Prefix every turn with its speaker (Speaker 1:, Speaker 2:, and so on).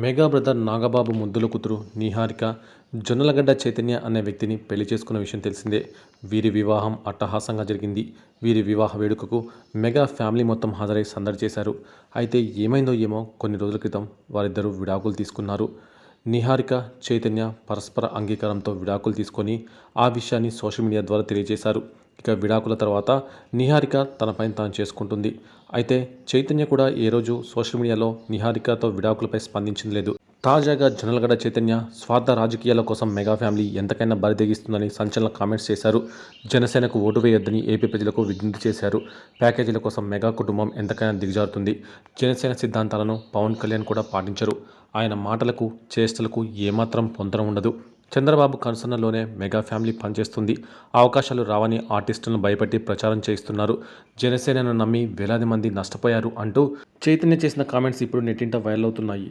Speaker 1: Mega brother Nagababu ముద్దుల కూతురు నిహారిక జొన్నలగడ్డ చైతన్య అనే వ్యక్తిని పెళ్ళి చేసుకున్న విషయం తెలిసిందే. వీరి వివాహం అట్టహాసంగా జరిగింది. వీరి వివాహ వేడుకకు మెగా ఫ్యామిలీ మొత్తం హాజరై సందడి చేశారు. అయితే ఏమైందో ఏమో కొన్ని రోజుల క్రితం వారిద్దరూ విడాకులు తీసుకున్నారు. నిహారిక చైతన్య పరస్పర అంగీకారంతో విడాకులు తీసుకొని ఆ విషయాన్ని సోషల్ మీడియా ద్వారా తెలియజేశారు. ఇక విడాకుల తర్వాత నిహారిక తన పైన తాను చేసుకుంటుంది. అయితే చైతన్య కూడా ఏ రోజు సోషల్ మీడియాలో నిహారికతో విడాకులపై స్పందించింది లేదు. తాజాగా జనల్గడ చైతన్య స్వార్థ రాజకీయాల కోసం మెగా ఫ్యామిలీ ఎంతకైనా బరిదెగిస్తుందని సంచలన కామెంట్స్ చేశారు. జనసేనకు ఓటు వేయొద్దని ఏపీ ప్రజలకు విజ్ఞప్తి చేశారు. ప్యాకేజీల కోసం మెగా కుటుంబం ఎంతకైనా దిగజారుతుంది. జనసేన సిద్ధాంతాలను పవన్ కళ్యాణ్ కూడా పాటించరు. ఆయన మాటలకు చేష్టలకు ఏమాత్రం పొంతన ఉండదు. చంద్రబాబు కన్సర్న్లోనే మెగా ఫ్యామిలీ పనిచేస్తుంది. అవకాశాలు రావని ఆర్టిస్టులను భయపెట్టి ప్రచారం చేయిస్తున్నారు. జనసేనను నమ్మి వేలాది మంది నష్టపోయారు అంటూ చైతన్య చేసిన కామెంట్స్ ఇప్పుడు నెట్టింట వైరల్ అవుతున్నాయి.